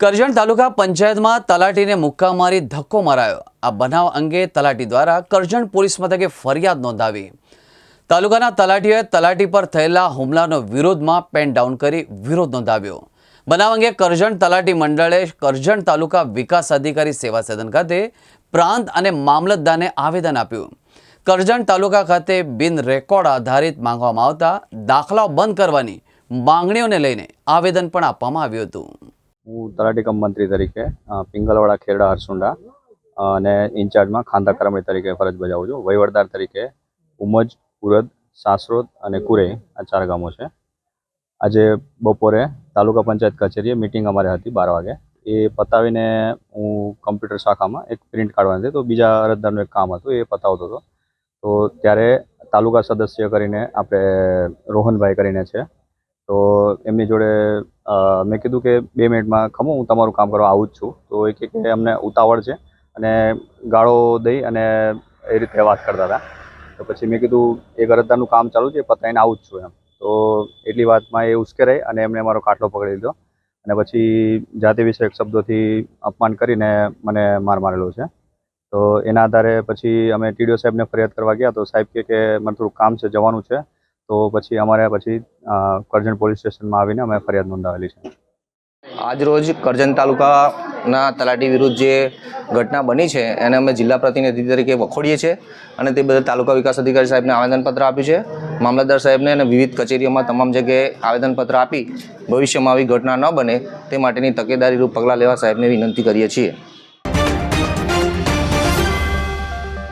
કરજણ તાલુકા પંચાયતમાં તલાટીને મુક્કા મારી ધક્કો મરાયો. આ બનાવ અંગે તલાટી દ્વારા કરજણ પોલીસ મથકે ફરિયાદ નોંધાવી. તાલુકાના તલાટીઓએ તલાટી પર થયેલા હુમલાનો વિરોધમાં પેન ડાઉન કરી વિરોધ નોંધાવ્યો. બનાવ અંગે કરજણ તલાટી મંડળે કરજણ તાલુકા વિકાસ અધિકારી સેવા સદન ખાતે પ્રાંત અને મામલતદારને આવેદન આપ્યું. કરજણ તાલુકા ખાતે બિન રેકોર્ડ આધારિત માંગવામાં આવતા દાખલાઓ બંધ કરવાની માંગણીઓને લઈને આવેદન પણ આપવામાં આવ્યું હતું. હું તલાટી કમ મંત્રી તરીકે પિંગલવાડા ખેરડા હરસુંડા અને ઇન્ચાર્જમાં ખાંદા કરમણી તરીકે ફરજ બજાવું છું. વહીવટદાર તરીકે ઉમજ, ઉરદ, સાસરોદ અને કુરે આ ચાર ગામો છે. આજે બપોરે તાલુકા પંચાયત કચેરીએ મિટિંગ અમારે હતી બાર વાગે. એ પતાવીને હું કમ્પ્યુટર શાખામાં એક પ્રિન્ટ કાઢવાની હતી. તો બીજા અરજદારનું એક કામ હતું, એ પતાવતો હતો. તો ત્યારે તાલુકા સદસ્ય કરીને આપણે રોહનભાઈ કરીને છે. તો એમની જોડે મેં કીધું કે બે મિનિટમાં ખમો, હું તમારું કામ કરવા આવું જ છું. તો એ કે અમને ઉતાવળ છે અને ગાળો દઈ અને એ રીતે વાત કરતા હતા. તો પછી મેં કીધું એક અરજદારનું કામ ચાલુ છે, એ પતાવીને આવું જ છું એમ. તો એટલી વાતમાં એ ઉશ્કેરાઈ અને એમણે મારો કાટલો પકડી લીધો. અને પછી જાતિ વિષયક શબ્દોથી અપમાન કરીને મને માર મારેલો છે. તો એના આધારે પછી અમે ટીડીઓ સાહેબને ફરિયાદ કરવા ગયા તો સાહેબ કે મને થોડું કામ છે, જવાનું છે. તો પછી અમારે પછી કરજણ પોલીસ સ્ટેશનમાં આવીને અમે ફરિયાદ નોંધાવેલી છે. આજરોજ કરજણ તાલુકાના તલાટી વિરુદ્ધ જે ઘટના બની છે, એને અમે જિલ્લા પ્રતિનિધિ તરીકે વખોડીએ છીએ અને તે બદલ તાલુકા વિકાસ અધિકારી સાહેબને આવેદનપત્ર આપ્યું છે. મામલતદાર સાહેબને અને વિવિધ કચેરીઓમાં તમામ જગ્યાએ આવેદનપત્ર આપી ભવિષ્યમાં આવી ઘટના ન બને તે માટેની તકેદારીરૂપ પગલાં લેવા સાહેબને વિનંતી કરીએ છીએ.